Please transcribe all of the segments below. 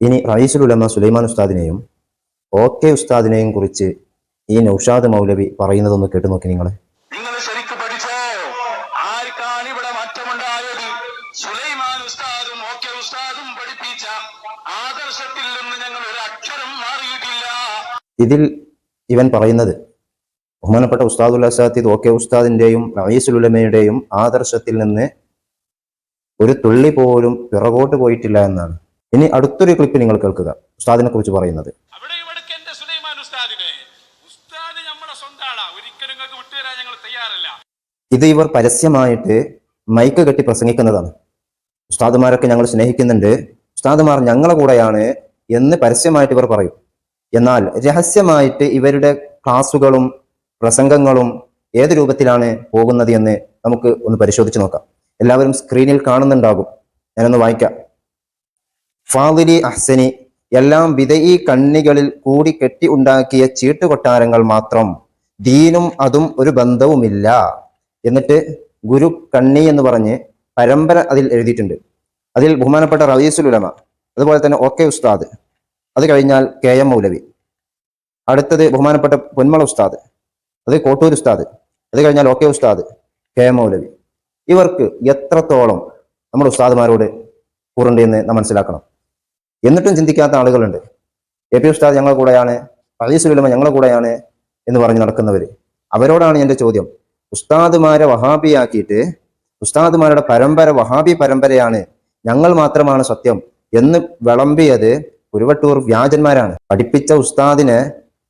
ഇനി റയീസുൽ ഉലമ സുലൈമാൻ ഉസ്താദിനെയും O K ഉസ്താദിനെയും കുറിച്ച് ഈ നൌഷാദ് മൗലവി പറയുന്നതൊന്ന് കേട്ടു നോക്കി നിങ്ങൾ നിങ്ങൾ ശരിക്ക് പഠിച്ചോ ആർക്കാണ് ഇവിടെ മാറ്റമുണ്ടായത്? സുലൈമാൻ ഉസ്താദും ഉസ്താദും പഠിപ്പിച്ച ആദർശത്തിൽ നിന്ന് ഞങ്ങൾ ഒരു അക്ഷരം മാറിയിട്ടില്ല. ഇതിൽ ഇവൻ പറയുന്നത് ബഹുമാനപ്പെട്ട ഉസ്താദുൽ അസാത്തിദ് ഒ കെ ഉസ്താദിന്റെയും റയീസുൽ ഉലമയുടെയും ആദർശത്തിൽ നിന്ന് ഒരു തുള്ളി പോലും പിറകോട്ട് പോയിട്ടില്ല എന്നാണ്. ഇനി അടുത്തൊരു ക്ലിപ്പ് നിങ്ങൾ കേൾക്കുക. ഉസ്താദിനെ കുറിച്ച് പറയുന്നത്. ഇത് ഇവർ പരസ്യമായിട്ട് മൈക്ക് കെട്ടി പ്രസംഗിക്കുന്നതാണ്. ഉസ്താദുമാരൊക്കെ ഞങ്ങൾ സ്നേഹിക്കുന്നുണ്ട്. ഉസ്താദുമാർ ഞങ്ങളെ കൂടെയാണ് എന്ന് പരസ്യമായിട്ട് ഇവർ പറയും. എന്നാൽ രഹസ്യമായിട്ട് ഇവരുടെ ക്ലാസുകളും പ്രസംഗങ്ങളും ഏത് രൂപത്തിലാണ് പോകുന്നത് എന്ന് നമുക്ക് ഒന്ന് പരിശോധിച്ച് നോക്കാം. എല്ലാവരും സ്ക്രീനിൽ കാണുന്നുണ്ടാകും. ഞാനൊന്ന് വായിക്കാം. ഫാദിലി അഹ്സനി എല്ലാം വിതയി കണ്ണികളിൽ കൂടി കെട്ടി ഉണ്ടാക്കിയ ചീട്ടുകൊട്ടാരങ്ങൾ മാത്രം ദീനും അതും ഒരു ബന്ധവുമില്ല. എന്നിട്ട് ഗുരു കണ്ണി എന്ന് പറഞ്ഞ് പരമ്പര അതിൽ എഴുതിയിട്ടുണ്ട്. അതിൽ ബഹുമാനപ്പെട്ട റവീസുൽ ഉലമ അതുപോലെ തന്നെ ഒ കെ ഉസ്താദ് അത് കഴിഞ്ഞാൽ കെ എം മൗലവി. അടുത്തത് ബഹുമാനപ്പെട്ട പൊന്മള ഉസ്താദ് അത് കോട്ടൂർ ഉസ്താദ് അത് കഴിഞ്ഞാൽ ഒ കെ ഉസ്താദ് കെ എം മൗലവി. ഇവർക്ക് എത്രത്തോളം നമ്മുടെ ഉസ്താദ്മാരോട് കൂറുണ്ട് നാം മനസ്സിലാക്കണം. എന്നിട്ടും ചിന്തിക്കാത്ത ആളുകളുണ്ട്. എ പി ഉസ്താദ് ഞങ്ങളുടെ കൂടെയാണ് റവീസുൽ വിലമ ഞങ്ങളുടെ കൂടെയാണ് എന്ന് പറഞ്ഞ് നടക്കുന്നവര്. അവരോടാണ് എന്റെ ചോദ്യം. ഉസ്താദുമാരെ വഹാബിയാക്കിയിട്ട് ഉസ്താദുമാരുടെ പരമ്പര വഹാബി പരമ്പരയാണ് ഞങ്ങൾ മാത്രമാണ് സത്യം എന്ന് വിളമ്പിയത് കുരുവട്ടൂർ വ്യാജന്മാരാണ്. പഠിപ്പിച്ച ഉസ്താദിനെ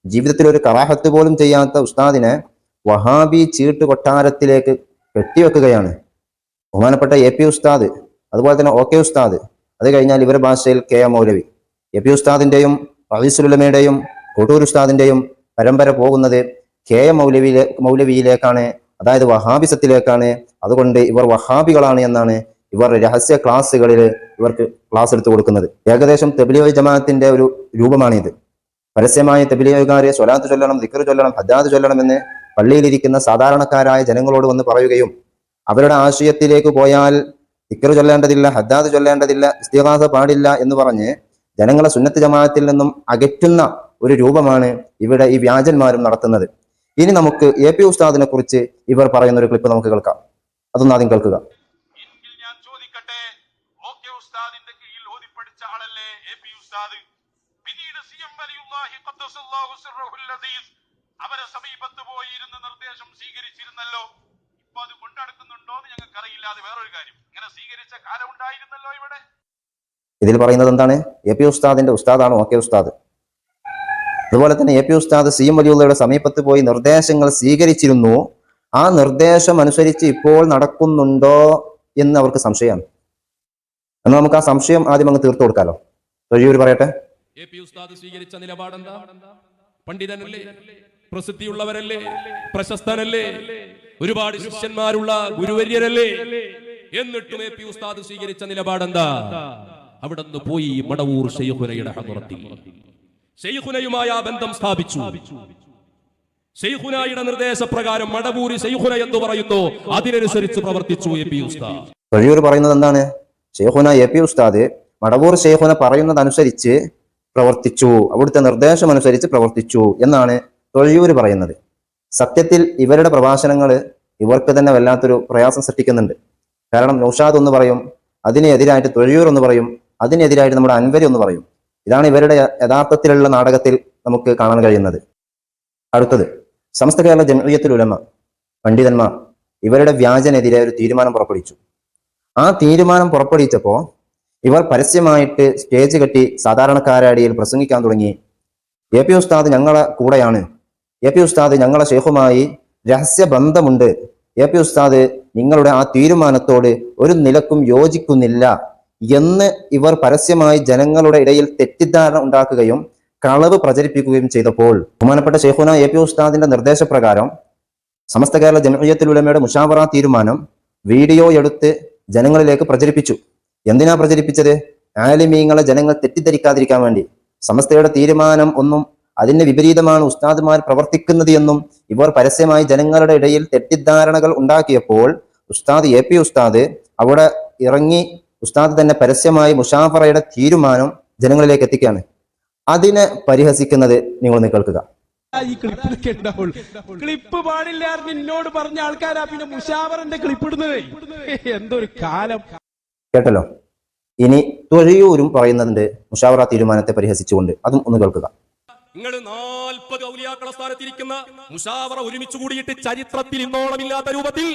ജീവിതത്തിൽ ഒരു കറാഹത്ത് പോലും ചെയ്യാത്ത ഉസ്താദിനെ വഹാബി ചീട്ട് കൊട്ടാരത്തിലേക്ക് കെട്ടിവെക്കുകയാണ്. ബഹുമാനപ്പെട്ട എ പി ഉസ്താദ് അതുപോലെ തന്നെ ഒ കെ ഉസ്താദ് അത് കഴിഞ്ഞാൽ ഇവരുടെ ഭാഷയിൽ കെ എം മൗലവി. എ പി ഉസ്താദിന്റെയും റവീസുലമയുടെയും കൊട്ടൂർ ഉസ്താദിന്റെയും പരമ്പര പോകുന്നത് കെ എം മൗലവിയിലെ മൗലവിയിലേക്കാണ് അതായത് വഹാബിസത്തിലേക്കാണ്. അതുകൊണ്ട് ഇവർ വഹാബികളാണ് എന്നാണ് ഇവർ രഹസ്യ ക്ലാസ്സുകളിൽ ഇവർക്ക് ക്ലാസ് എടുത്തു കൊടുക്കുന്നത്. ഏകദേശം തെബിലിയോ ജമാഅത്തിന്റെ ഒരു രൂപമാണിത്. പരസ്യമായ തെബിലിയോകാരെ സ്വലാത്ത് ചൊല്ലണം ദിക്കർ ചൊല്ലണം ഹജാദ് ചൊല്ലണം എന്ന് പള്ളിയിലിരിക്കുന്ന സാധാരണക്കാരായ ജനങ്ങളോട് വന്ന് പറയുകയും അവരുടെ ആശയത്തിലേക്ക് പോയാൽ ദിക്കറ് ചൊല്ലേണ്ടതില്ല ഹദ്ദാദ് ചൊല്ലേണ്ടതില്ല ഇസ്തിഹാസ പാടില്ല എന്ന് പറഞ്ഞ് ജനങ്ങളെ സുന്നത്ത് ജമാഅത്തിൽ നിന്നും അകറ്റുന്ന ഒരു രൂപമാണ് ഇവിടെ ഈ വ്യാജന്മാരും നടത്തുന്നത്. ഇനി നമുക്ക് എ പി ഉസ്താദിനെ കുറിച്ച് ഇവർ പറയുന്ന ഒരു ക്ലിപ്പ് നമുക്ക് കേൾക്കാം. അതൊന്നാദ്യം കേൾക്കുക എങ്കിൽ ഞാൻ ചോദിക്കട്ടെ ഓക്കെ ഉസ്താദിന്റെ കീഴിൽ ഓതിപ്പടിച്ച ആളല്ലേ എ പി ഉസ്താദ് പിന്നീട് സി എം വലിയുല്ലാഹി ഖദ്ദസല്ലാഹു സിർറഹുൽ അസീസ് അവരെ സമീപത്ത് പോയി ഇരുന്ന് നിർദ്ദേശം സ്വീകരിച്ചിരുന്നല്ലോ ഇപ്പൊ അത് കൊണ്ടടക്കുന്നുണ്ടോ എന്ന് വേറൊരു കാര്യം. ഇങ്ങനെ സ്വീകരിച്ച കാലം ഉണ്ടായിരുന്നല്ലോ ഇവിടെ. ഇതിൽ പറയുന്നത് എന്താണ്? എ പി ഉസ്താദിന്റെ ഉസ്താദാണ്? ഒക്കെ കെ ഉസ്താദ്. അതുപോലെ തന്നെ എ പി ഉസ്താദ് സി എം വലിയുള്ളയുടെ സമീപത്ത് പോയി നിർദ്ദേശങ്ങൾ സ്വീകരിച്ചിരുന്നു. ആ നിർദ്ദേശം അനുസരിച്ച് ഇപ്പോൾ നടക്കുന്നുണ്ടോ എന്ന് അവർക്ക് സംശയമാണ്. എന്നാൽ നമുക്ക് ആ സംശയം ആദ്യം അങ്ങ് തീർത്തു കൊടുക്കാലോ. തൊഴിയൂർ പറയട്ടെ. എ പി ഉസ്താദ് സ്വീകരിച്ച നിലപാടെന്താ? പണ്ഡിതനല്ലേ? പ്രസിദ്ധിയുള്ളവരല്ലേ? പ്രശസ്തനല്ലേ ഒരുപാട് ശിഷ്യന്മാരുള്ള ഗുരുവര്യരല്ലേ? എന്നിട്ടും എ പി ഉസ്താദ് സ്വീകരിച്ച നിലപാടെന്താ? അവിടെ നിന്ന് പോയി മടവൂർ ഷെയ്ഖുനയുടെ ഹദറത്തിൽ ഷെയ്ഖുനയുമായി ബന്ധം സ്ഥാപിച്ചു. ഷെയ്ഖുനായുടെ നിർദ്ദേശപ്രകാരം മടവൂരി ഷെയ്ഖുന എന്ന് പറയുന്നു. അതിനനുസരിച്ച് പ്രവർത്തിച്ചു എ പി ഉസ്താദ്. തൊഴിയൂർ പറയുന്നത് എന്താണ്? ഷെയ്ഖുന എ പി ഉസ്താദ് മടവൂർ ഷെയ്ഖുന പറയുന്നതനുസരിച്ച് പ്രവർത്തിച്ചു. അവിടുത്തെ നിർദ്ദേശം അനുസരിച്ച് പ്രവർത്തിച്ചു എന്നാണ് തൊഴിയൂർ പറയുന്നത്. സത്യത്തിൽ ഇവരുടെ പ്രഭാഷണങ്ങൾ ഇവർക്ക് തന്നെ വല്ലാത്തൊരു പ്രയാസം സൃഷ്ടിക്കുന്നുണ്ട്. കാരണം നൗഷാദ് ഒന്ന് പറയും അതിനെതിരായിട്ട് തൊഴിയൂർ എന്ന് പറയും അതിനെതിരായിട്ട് നമ്മുടെ അൻവരി ഒന്ന് പറയും. ഇതാണ് ഇവരുടെ യഥാർത്ഥത്തിലുള്ള നാടകത്തിൽ നമുക്ക് കാണാൻ കഴിയുന്നത്. അടുത്തത് സമസ്ത കേരള ജമീയത്തുൽ ഉലമ പണ്ഡിതന്മാർ ഇവരുടെ വ്യാജനെതിരെ ഒരു തീരുമാനം പുറപ്പെടുവിച്ചു. ആ തീരുമാനം പുറപ്പെടുവിച്ചപ്പോൾ ഇവർ പരസ്യമായിട്ട് സ്റ്റേജ് കെട്ടി സാധാരണക്കാരടിയിൽ പ്രസംഗിക്കാൻ തുടങ്ങി. എ പി ഉസ്താദ് ഞങ്ങളെ കൂടെയാണ്. എ പി ഉസ്താദ് ഞങ്ങളെ ഷെയ്ഖുമായി രഹസ്യ ബന്ധമുണ്ട് എ പി ഉസ്താദ് നിങ്ങളുടെ ആ തീരുമാനത്തോട് ഒരു നിലക്കും യോജിക്കുന്നില്ല എന്ന് ഇവർ പരസ്യമായി ജനങ്ങളുടെ ഇടയിൽ തെറ്റിദ്ധാരണ ഉണ്ടാക്കുകയും കളവ് പ്രചരിപ്പിക്കുകയും ചെയ്തപ്പോൾ ബഹുമാനപ്പെട്ട ഷെയ്ഖുന എ പി ഉസ്താദിന്റെ നിർദ്ദേശപ്രകാരം സമസ്ത കേരള ജമഇയ്യത്തുൽ ഉലമയുടെ മുഷാവറ തീരുമാനം വീഡിയോ എടുത്ത് ജനങ്ങളിലേക്ക് പ്രചരിപ്പിച്ചു. എന്തിനാ പ്രചരിപ്പിച്ചത്? ആലിമീങ്ങളെ ജനങ്ങൾ തെറ്റിദ്ധരിക്കാതിരിക്കാൻ വേണ്ടി. സമസ്തയുടെ തീരുമാനം ഒന്നും അതിന് വിപരീതമാണ് ഉസ്താദ്മാർ പ്രവർത്തിക്കുന്നത് എന്നും ഇവർ പരസ്യമായി ജനങ്ങളുടെ ഇടയിൽ തെറ്റിദ്ധാരണകൾ ഉണ്ടാക്കിയപ്പോൾ ഉസ്താദ് എ പി ഉസ്താദ് അവിടെ ഇറങ്ങി ഉസ്താദ് തന്നെ പരസ്യമായി മുഷാഫറയുടെ തീരുമാനം ജനങ്ങളിലേക്ക് എത്തിക്കുകയാണ്. അതിനെ പരിഹസിക്കുന്നത് നിങ്ങളൊന്ന് കേൾക്കുക ഈ ക്ലിപ്പിലൊക്കെ ഉണ്ടാവുള്ളൂ ക്ലിപ്പ് പാടില്ല നിന്നോട് പറഞ്ഞ ആൾക്കാരാ പിന്നെ മുഷാവറിന്റെ ക്ലിപ്പ് ഇടുന്നത്. എന്തൊരു കാലം. കേട്ടല്ലോ? ഇനി തൊഴിയൂരും പറയുന്നതിന്റെ മുഷാവറ തീരുമാനത്തെ പരിഹസിച്ചുകൊണ്ട്. അതും ഒന്ന് കേൾക്കുക. നിങ്ങൾ നാൽപ്പത് ഔലിയാക്കള സ്ഥാനത്തിരിക്കുന്ന മുഷാവറ ഒരുമിച്ച് കൂടിയിട്ട് ചരിത്രത്തിൽ ഇന്നോളമില്ലാത്ത രൂപത്തിൽ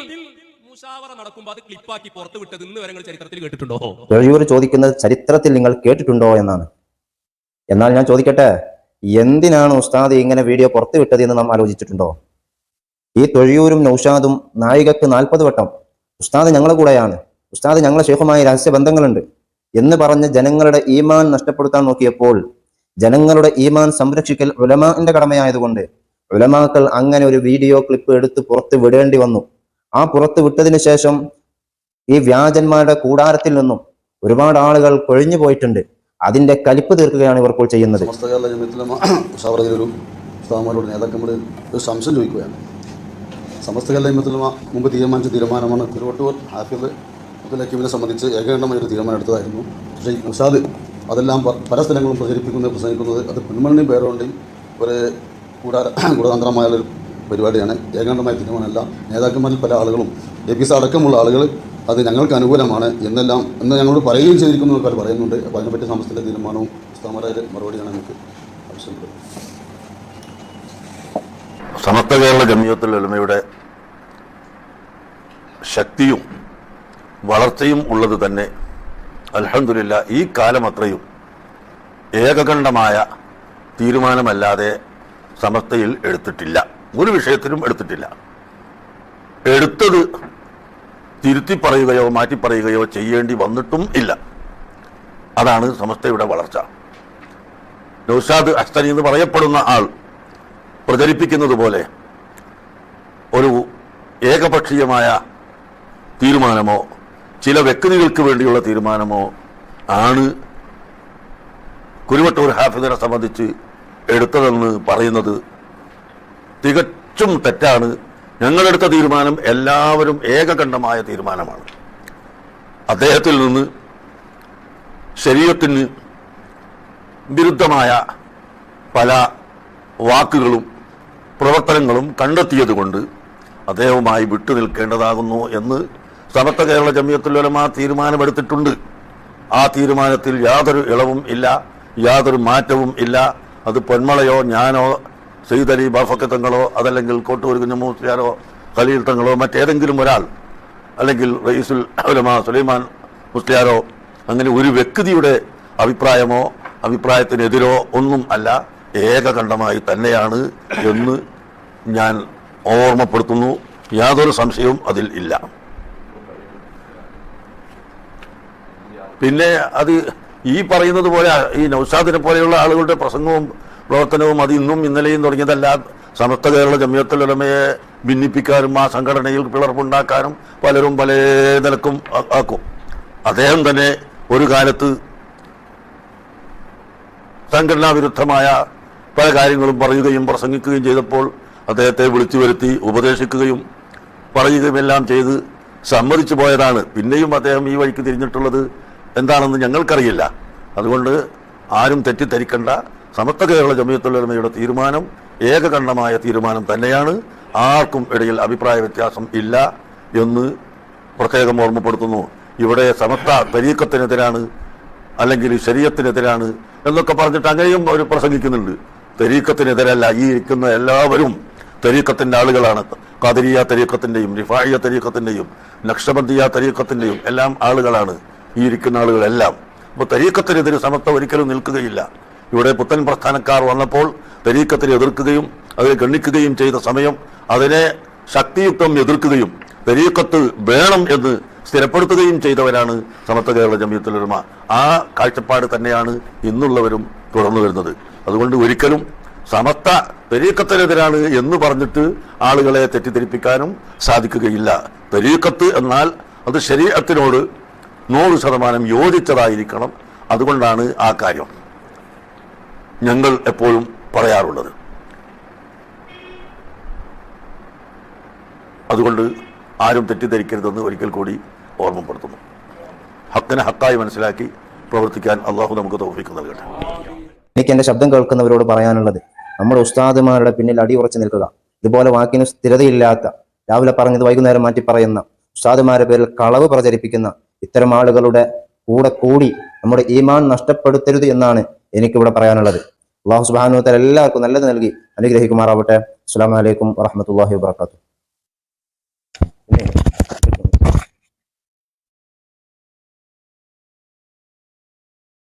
ക്ലിപ്പാക്കി പുറത്തു വിട്ടത് ഇന്ന് വരെ ചരിത്രത്തിൽ കേട്ടിട്ടുണ്ടോ? തൊഴിയൂർ ചോദിക്കുന്നത് ചരിത്രത്തിൽ നിങ്ങൾ കേട്ടിട്ടുണ്ടോ എന്നാണ്. എന്നാൽ ഞാൻ ചോദിക്കട്ടെ എന്തിനാണ് ഉസ്താദ് ഇങ്ങനെ വീഡിയോ പുറത്തു വിട്ടത് എന്ന് നാം ആലോചിച്ചിട്ടുണ്ടോ? ഈ തൊഴിയൂരും നൌഷാദും നായികക്ക് നാൽപ്പത് വട്ടം. ഉസ്താദ് ഞങ്ങളെ കൂടെയാണ്. ഉസ്താദ് ഞങ്ങളെ ശേഖമായ രഹസ്യ ബന്ധങ്ങളുണ്ട്. എന്ന് പറഞ്ഞ് ജനങ്ങളുടെ ഈമാൻ നഷ്ടപ്പെടുത്താൻ നോക്കിയപ്പോൾ ജനങ്ങളുടെ ഈമാൻ സംരക്ഷിക്കൽ ഉലമാന്റെ കടമയായതുകൊണ്ട് ഉലമാക്കൾ അങ്ങനെ ഒരു വീഡിയോ ക്ലിപ്പ് എടുത്ത് പുറത്ത് വിടേണ്ടി വന്നു. ആ പുറത്ത് വിട്ടതിന് ശേഷം ഈ വ്യാജന്മാരുടെ കൂടാരത്തിൽ നിന്നും ഒരുപാട് ആളുകൾ കൊഴിഞ്ഞു പോയിട്ടുണ്ട്. അതിന്റെ കലിപ്പ് തീർക്കുകയാണ് ഇവർ ഇപ്പോൾ ചെയ്യുന്നത്. ഒരു സംശയം ചോദിക്കുകയാണ്. സമസ്ത ജമിയത്തിലെ മുമ്പ് തീരുമാനിച്ച തീരുമാനമാണ് തിരുവട്ടൂർ ഹാഫിദ് ലക്കീമിനെ സംബന്ധിച്ച് ഏകകണ്ഠമായ ഒരു തീരുമാനം എടുത്തതായിരുന്നു. പക്ഷേ ഈ മുഷാദ് അതെല്ലാം പല സ്ഥലങ്ങളും പ്രചരിപ്പിക്കുന്നത് പ്രസംഗിക്കുന്നത് അത് പിന്മണിയും പേരോണ്ടെയും ഒരു കൂടാര ഗൂഢതന്ത്രമായ ഒരു പരിപാടിയാണ്. ഏകാണ്ടമായ തീരുമാനമല്ല. നേതാക്കന്മാരിൽ പല ആളുകളും എ പി സി അടക്കമുള്ള ആളുകൾ അത് ഞങ്ങൾക്ക് അനുകൂലമാണ് എന്നെല്ലാം എന്ന് ഞങ്ങളോട് പറയുകയും ചെയ്തിരിക്കുന്നു അവർ പറയുന്നുണ്ട്. അപ്പോൾ അതിനെപ്പറ്റി സമസ്തയുടെ തീരുമാനവും ഉസ്താമറായ മറുപടിയാണ് നമുക്ക് ആവശ്യമുള്ളത്. സമസ്ത കേരള ജമീയത്തിൽ ഉലമയുടെ ശക്തിയും വളർച്ചയും ഉള്ളത് തന്നെ അൽഹംദുലില്ല ഈ കാലം അത്രയും ഏകകണ്ഠമായ തീരുമാനമല്ലാതെ സമസ്തയിൽ എടുത്തിട്ടില്ല. ഒരു വിഷയത്തിലും എടുത്തിട്ടില്ല. എടുത്തത് തിരുത്തി പറയുകയോ മാറ്റി പറയുകയോ ചെയ്യേണ്ടി വന്നിട്ടും ഇല്ല. അതാണ് സമസ്തയുടെ വളർച്ച. നൗഷാദ് അസ്തനി എന്ന് പറയപ്പെടുന്ന ആൾ പ്രചരിപ്പിക്കുന്നത് പോലെ ഒരു ഏകപക്ഷീയമായ തീരുമാനമോ ചില വ്യക്തികൾക്ക് വേണ്ടിയുള്ള തീരുമാനമോ ആണ് കുരുവട്ടൂർ ഹാഫിദിനെ സംബന്ധിച്ച് എടുത്തതെന്ന് പറയുന്നത് തികച്ചും തെറ്റാണ്. ഞങ്ങളെടുത്ത തീരുമാനം എല്ലാവരും ഏകകണ്ഠമായ തീരുമാനമാണ്. അദ്ദേഹത്തിൽ നിന്ന് ശരീരത്തിന് വിരുദ്ധമായ പല വാക്കുകളും പ്രവർത്തനങ്ങളും കണ്ടെത്തിയതുകൊണ്ട് അദ്ദേഹവുമായി വിട്ടുനിൽക്കേണ്ടതാകുന്നു എന്ന് സമസ്ത കേരള ജമിയത്തുലമ തീരുമാനമെടുത്തിട്ടുണ്ട്. ആ തീരുമാനത്തിൽ യാതൊരു ഇളവും ഇല്ല യാതൊരു മാറ്റവും ഇല്ല. അത് പൊന്മളയോ ഞാനോ സെയ്തലി അലി ബാഫക്ക തങ്ങളോ അതല്ലെങ്കിൽ കോട്ടൂർ കുഞ്ഞമൂസ്യാരോ ഖലീൽ തങ്ങളോ മറ്റേതെങ്കിലും ഒരാൾ അല്ലെങ്കിൽ റയീസുൽ ഉലമ സുലൈമാൻ മുസ്ലിയാരോ അങ്ങനെ ഒരു വ്യക്തിയുടെ അഭിപ്രായമോ അഭിപ്രായത്തിനെതിരോ ഒന്നും അല്ല ഏകകണ്ഠമായി തന്നെയാണ് എന്ന് ഞാൻ ഓർമ്മപ്പെടുത്തുന്നു. യാതൊരു സംശയവും അതിൽ ഇല്ല. പിന്നെ അത് ഈ പറയുന്നത് പോലെ ഈ നൗഷാദിനെ പോലെയുള്ള ആളുകളുടെ പ്രസംഗവും പ്രവർത്തനവും അത് ഇന്നും ഇന്നലെയും തുടങ്ങിയതല്ല. സമസ്ത കേരള ജമിയത്തുലമയെ ഭിന്നിപ്പിക്കാനും ആ സംഘടനയിൽ പിളർപ്പുണ്ടാക്കാനും പലരും പല നിലക്കും ആക്കും. അദ്ദേഹം തന്നെ ഒരു കാലത്ത് സംഘടനാ വിരുദ്ധമായ പല കാര്യങ്ങളും പറയുകയും പ്രസംഗിക്കുകയും ചെയ്തപ്പോൾ അദ്ദേഹത്തെ വിളിച്ചു വരുത്തി ഉപദേശിക്കുകയും പറയുകയും എല്ലാം ചെയ്ത് സമ്മതിച്ചു പോയതാണ്. പിന്നെയും അദ്ദേഹം ഈ വഴിക്ക് തിരിഞ്ഞിട്ടുള്ളത് എന്താണെന്ന് ഞങ്ങൾക്കറിയില്ല. അതുകൊണ്ട് ആരും തെറ്റിദ്ധരിക്കേണ്ട. സമസ്ത കേരള ജമിയത്തുലമയുടെ തീരുമാനം ഏകകണ്ഠമായ തീരുമാനം തന്നെയാണ്. ആർക്കും ഇടയിൽ അഭിപ്രായ വ്യത്യാസം ഇല്ല എന്ന് പ്രത്യേകം ഓർമ്മപ്പെടുത്തുന്നു. ഇവിടെ സമസ്ത തരീക്കത്തിനെതിരാണ് അല്ലെങ്കിൽ ശരീരത്തിനെതിരാണ് എന്നൊക്കെ പറഞ്ഞിട്ട് അങ്ങനെയും അവർ പ്രസംഗിക്കുന്നുണ്ട്. തെരീക്കത്തിനെതിരല്ല ഈ ഇരിക്കുന്ന എല്ലാവരും തെരീക്കത്തിന്റെ ആളുകളാണ്. കാതിരിയ തെരീക്കത്തിന്റെയും റിഫായിയ തെരീക്കത്തിന്റെയും നക്ഷബന്ദിയ തെരീക്കത്തിന്റെയും എല്ലാം ആളുകളാണ്. ഈ ഇരിക്കുന്ന ആളുകളെല്ലാം. അപ്പോൾ തരീക്കത്തിനെതിരെ സമത്വ ഒരിക്കലും നിൽക്കുകയില്ല. ഇവിടെ പുത്തൻ പ്രസ്ഥാനക്കാർ വന്നപ്പോൾ തരീക്കത്തിനെ എതിർക്കുകയും അതിനെ ഗണ്ണിക്കുകയും ചെയ്ത സമയം അതിനെ ശക്തിയുക്തം എതിർക്കുകയും തെരീക്കത്ത് വേണം എന്ന് സ്ഥിരപ്പെടുത്തുകയും ചെയ്തവരാണ് സമത്വ കേരള ജമിയത്തുലമ ആ കാഴ്ചപ്പാട് തന്നെയാണ് ഇന്നുള്ളവരും തുടർന്നു വരുന്നത്. അതുകൊണ്ട് ഒരിക്കലും സമസ്ത തെരീക്കത്തിനെതിരാണ് എന്ന് പറഞ്ഞിട്ട് ആളുകളെ തെറ്റിദ്ധരിപ്പിക്കാനും സാധിക്കുകയില്ല. തെരീക്കത്ത് എന്നാൽ അത് ശരീരത്തിനോട് നൂറ് ശതമാനം യോജിച്ചതായിരിക്കണം. അതുകൊണ്ടാണ് ആ കാര്യം ഞങ്ങൾ എപ്പോഴും പറയാറുള്ളത്. അതുകൊണ്ട് ആരും തെറ്റിദ്ധരിക്കരുതെന്ന് ഒരിക്കൽ കൂടി ഓർമ്മപ്പെടുത്തുന്നു. ഹക്കിനെ ഹക്കായി മനസ്സിലാക്കി പ്രവർത്തിക്കാൻ അള്ളാഹു നമുക്ക് തോഫിക്ക് നൽകട്ടെ. എനിക്ക് എന്റെ ശബ്ദം കേൾക്കുന്നവരോട് പറയാനുള്ളത് നമ്മുടെ ഉസ്താദുമാരുടെ പിന്നിൽ അടിയുറച്ചു നിൽക്കുക. ഇതുപോലെ വാക്കിന് സ്ഥിരതയില്ലാത്ത രാവിലെ പറഞ്ഞത് വൈകുന്നേരം മാറ്റി പറയുന്ന ഉസ്താദുമാരുടെ പേരിൽ കളവ് പ്രചരിപ്പിക്കുന്ന ഇത്തരം ആളുകളുടെ കൂടെ കൂടി നമ്മുടെ ഈമാൻ നഷ്ടപ്പെടുത്തരുത് എന്നാണ് എനിക്കിവിടെ പറയാനുള്ളത്. അള്ളാഹു സുബാനുത്തൽ എല്ലാവർക്കും നല്ലത് നൽകി അനുഗ്രഹിക്കുമാറാവട്ടെ. അസ്സാം വലൈക്കും വാഹമത്തല്ലാഹി വാത്തു